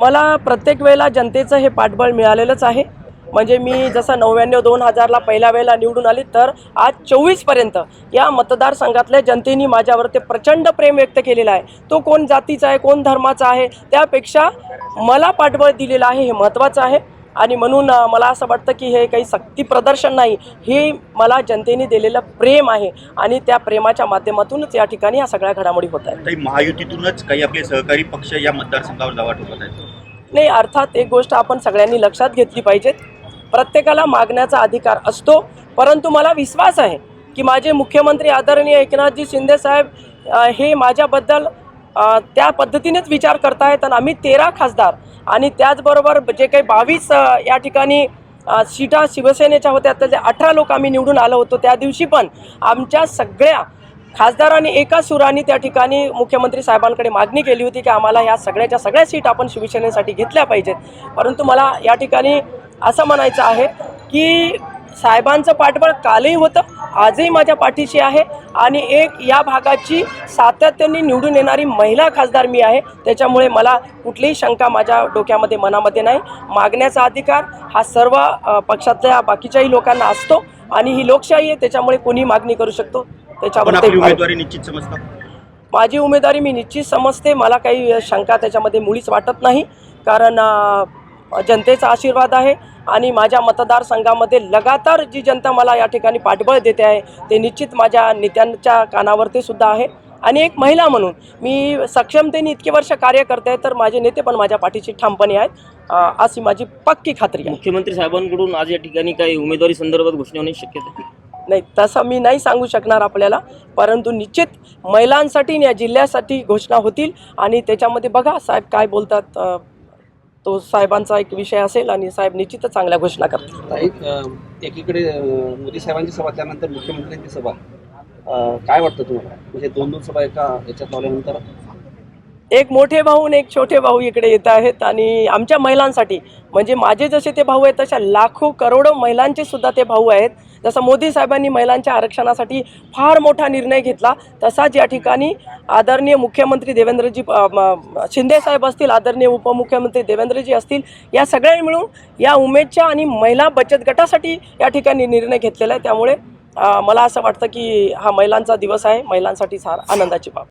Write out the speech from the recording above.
मला प्रत्येक वेळेला जनतेचं हे पाठबळ मिळालेलंच आहे. म्हणजे मी जसं नव्याण्णव दोन हजारला पहिल्या वेळेला निवडून आली तर आज चोवीसपर्यंत या मतदारसंघातल्या जनतेने माझ्यावर ते प्रचंड प्रेम व्यक्त केलेलं आहे. तो कोण जातीचा आहे कोण धर्माचा आहे त्यापेक्षा मला पाठबळ दिलेलं आहे हे महत्त्वाचं आहे. आणि म्हणून मला असं वाटतं की हे काही सक्ती प्रदर्शन नाही हे मला जनतेने दिलेलं प्रेम आहे. आणि त्या प्रेमाच्या माध्यमातूनच या ठिकाणी ह्या सगळ्या घडामोडी होत आहेत. काही महायुतीतूनच काही आपले सहकारी पक्ष या मतदारसंघावर दावा ठोकत आहेत? नाही अर्थात एक गोष्ट आपण सगळ्यांनी लक्षात घेतली पाहिजेत प्रत्येकाला मागण्याचा अधिकार असतो परंतु मला विश्वास आहे की माझे मुख्यमंत्री आदरणीय एकनाथजी शिंदेसाहेब हे माझ्याबद्दल त्या पद्धतीनेच विचार करतायत आणि आम्ही तेरा खासदार आणि त्याचबरोबर जे काही बावीस या ठिकाणी सीटा शिवसेनेच्या होत्या त्यातले अठरा लोक आम्ही निवडून आलो होतो. त्या दिवशी पण आमच्या सगळ्या खासदारांनी एका सुराने त्या ठिकाणी मुख्यमंत्री साहेबांकडे मागणी केली होती की आम्हाला ह्या सगळ्याच्या सगळ्या सीट आपण शिवसेनेसाठी घेतल्या पाहिजेत. परंतु मला या ठिकाणी असं म्हणायचं आहे की साहेबांचं पाठबळ कालही होतं आजही माझ्या पाठीशी आहे आणि एक या भागाची सातत्याने निवडून येणारी महिला खासदार मी आहे. त्याच्यामुळे मला कुठलीही शंका माझ्या डोक्यामध्ये मनामध्ये नाही. मागण्याचा अधिकार हा सर्व पक्षातल्या बाकीच्याही लोकांना असतो आणि ही लोकशाही आहे त्याच्यामुळे कोणी मागणी करू शकतो. आपण त्याच्यावर आपली ते- उमेदवारी निश्चित समजता? माझी उमेदवारी मी निश्चित समजते. मला काही शंका त्याच्यामध्ये मुळीच वाटत नाही. कारण जनतेचा आशीर्वाद आहे. आणि माझ्या मतदारसंघामध्ये लगातार जी जनता मला या ठिकाणी पाठबळ देते आहे ते निश्चित माझ्या नेत्यांच्या कानावरती सुद्धा आहे. आणि एक महिला म्हणून मी सक्षमतेने इतके वर्ष कार्य करते तर माझे नेते पण माझ्या पाठीशी ठामपणे आहेत. अशी माझी पक्की खात्री आहे. मुख्यमंत्री साहेबांकडून आज या ठिकाणी काही उमेदवारी संदर्भात घोषणा होण्याची शक्यता नाही तसं मी नाही सांगू शकणार आपल्याला परंतु निश्चित महिलांसाठी या जिल्ह्यासाठी घोषणा होतील. आणि त्याच्यामध्ये बघा साहेब काय बोलतात तो साहेबांचा एक विषय असेल आणि साहेब निश्चितच चांगल्या घोषणा करतील. एकीकडे मोदी साहेबांची सभा त्यानंतर मुख्यमंत्र्यांची सभा. काय वाटतं तुम्हाला? म्हणजे दोन दोन सभा एका याच्यात लावल्यानंतर एक मोठे भाऊ आणि एक छोटे भाऊ इकडे येत आहेत आणि आमच्या महिलांसाठी म्हणजे माझे जसे ते भाऊ आहेत तशा लाखो करोडो महिलांचे सुद्धा ते भाऊ आहेत. जसं मोदी साहेबांनी महिलांच्या आरक्षणासाठी फार मोठा निर्णय घेतला तसाच या ठिकाणी आदरणीय मुख्यमंत्री देवेंद्रजी शिंदे साहेब असतील आदरणीय उपमुख्यमंत्री देवेंद्रजी असतील या सगळ्यांनी मिळून या उमेदच्या आणि महिला बचत गटासाठी या ठिकाणी निर्णय घेतलेला आहे. त्यामुळे मला असं वाटतं की हा महिलांचा दिवस आहे महिलांसाठी सार आनंदाची बाब.